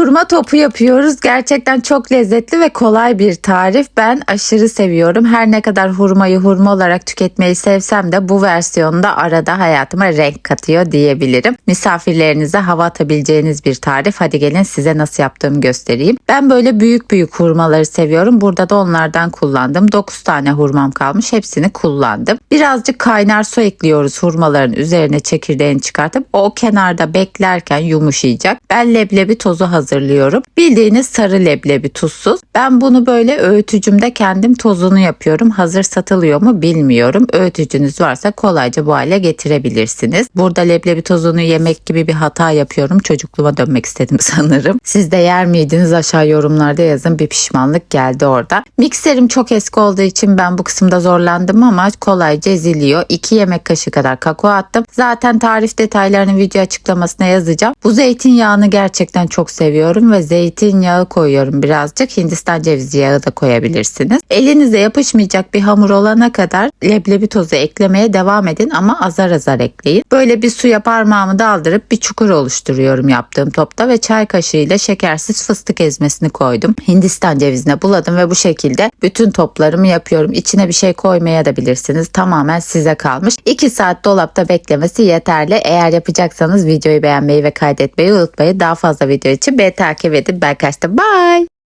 Hurma topu yapıyoruz. Gerçekten çok lezzetli ve kolay bir tarif. Ben aşırı seviyorum. Her ne kadar hurmayı hurma olarak tüketmeyi sevsem de bu versiyonda arada hayatıma renk katıyor diyebilirim. Misafirlerinize hava atabileceğiniz bir tarif. Hadi gelin size nasıl yaptığımı göstereyim. Ben böyle büyük büyük hurmaları seviyorum. Burada da onlardan kullandım. 9 tane hurmam kalmış. Hepsini kullandım. Birazcık kaynar su ekliyoruz hurmaların üzerine çekirdeğini çıkartıp o kenarda beklerken yumuşayacak. Ben leblebi tozu hazırlıyorum. Bildiğiniz sarı leblebi tuzsuz. Ben bunu böyle öğütücümde kendim tozunu yapıyorum. Hazır satılıyor mu bilmiyorum. Öğütücünüz varsa kolayca bu hale getirebilirsiniz. Burada leblebi tozunu yemek gibi bir hata yapıyorum. Çocukluğuma dönmek istedim sanırım. Siz de yer miydiniz aşağı yorumlarda yazın. Bir pişmanlık geldi orada. Mikserim çok eski olduğu için ben bu kısımda zorlandım ama kolayca eziliyor. 2 yemek kaşığı kadar kakao attım. Zaten tarif detaylarını video açıklamasına yazacağım. Bu zeytinyağını gerçekten çok seviyorum ve zeytinyağı koyuyorum birazcık. Hindistan cevizi yağı da koyabilirsiniz. Elinize yapışmayacak bir hamur olana kadar leblebi tozu eklemeye devam edin ama azar azar ekleyin. Böyle bir suya parmağımı daldırıp bir çukur oluşturuyorum yaptığım topta ve çay kaşığıyla şekersiz fıstık ezmesini koydum. Hindistan cevizine buladım ve bu şekilde bütün toplarımı yapıyorum. İçine bir şey koymaya da bilirsiniz. Tamamen size kalmış. 2 saat dolapta beklemesi yeterli. Eğer yapacaksanız videoyu beğenmeyi ve kaydetmeyi unutmayın. Daha fazla video için beni takip edin. Ben kaçtım. Bye.